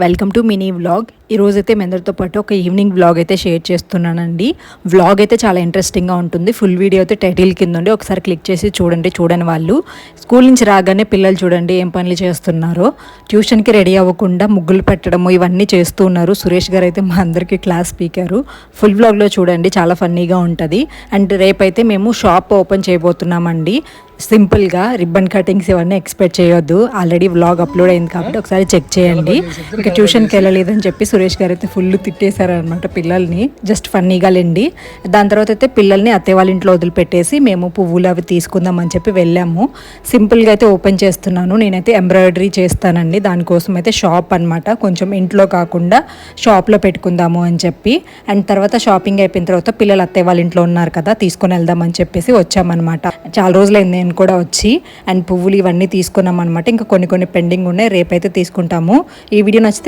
Welcome to mini vlog. ఈరోజు అయితే మీ అందరితో పాటు ఒక ఈవినింగ్ వ్లాగ్ అయితే షేర్ చేస్తున్నానండి. వ్లాగ్ అయితే చాలా ఇంట్రెస్టింగ్గా ఉంటుంది. ఫుల్ వీడియో అయితే టైటిల్ కింద ఉండి ఒకసారి క్లిక్ చేసి చూడండి చూడని వాళ్ళు. స్కూల్ నుంచి రాగానే పిల్లలు చూడండి ఏం పనులు చేస్తున్నారో. ట్యూషన్కి రెడీ అవ్వకుండా ముగ్గులు పెట్టడము ఇవన్నీ చేస్తూ ఉన్నారు. సురేష్ గారు అయితే మా అందరికీ క్లాస్ స్పీకరు ఫుల్ వ్లాగ్లో చూడండి చాలా ఫన్నీగా ఉంటుంది. అండ్ రేపైతే మేము షాప్ ఓపెన్ చేయబోతున్నామండి. సింపుల్గా రిబ్బన్ కటింగ్స్ ఇవన్నీ ఎక్స్పెక్ట్ చేయొద్దు. ఆల్రెడీ వ్లాగ్ అప్లోడ్ అయింది కాబట్టి ఒకసారి చెక్ చేయండి. ఇంకా ట్యూషన్కి వెళ్ళలేదని చెప్పి సురేష్ గారు అయితే ఫుల్ తిట్టేశారనమాట పిల్లల్ని. జస్ట్ ఫన్నీగా లేండి. దాని తర్వాత అయితే పిల్లల్ని అత్తయ్య వాళ్ళ ఇంట్లో వదిలిపెట్టేసి మేము పువ్వులు అవి తీసుకుందామని చెప్పి వెళ్ళాము. సింపుల్గా అయితే ఓపెన్ చేస్తున్నాను. నేనైతే ఎంబ్రాయిడరీ చేస్తానండి. దానికోసం అయితే షాప్ అనమాట కొంచెం ఇంట్లో కాకుండా షాప్లో పెట్టుకుందాము అని చెప్పి. అండ్ తర్వాత షాపింగ్ అయిపోయిన తర్వాత పిల్లలు అత్తయ్య వాళ్ళ ఇంట్లో ఉన్నారు కదా తీసుకొని వెళ్దామని చెప్పేసి వచ్చామన్నమాట. చాలా రోజులైంది నేను కూడా వచ్చి అండ్ పువ్వులు ఇవన్నీ తీసుకున్నాం అనమాట ఇంకా కొన్ని కొన్ని పెండింగ్ ఉన్నాయి. రేపైతే తీసుకుంటాము. ఈ వీడియో నచ్చితే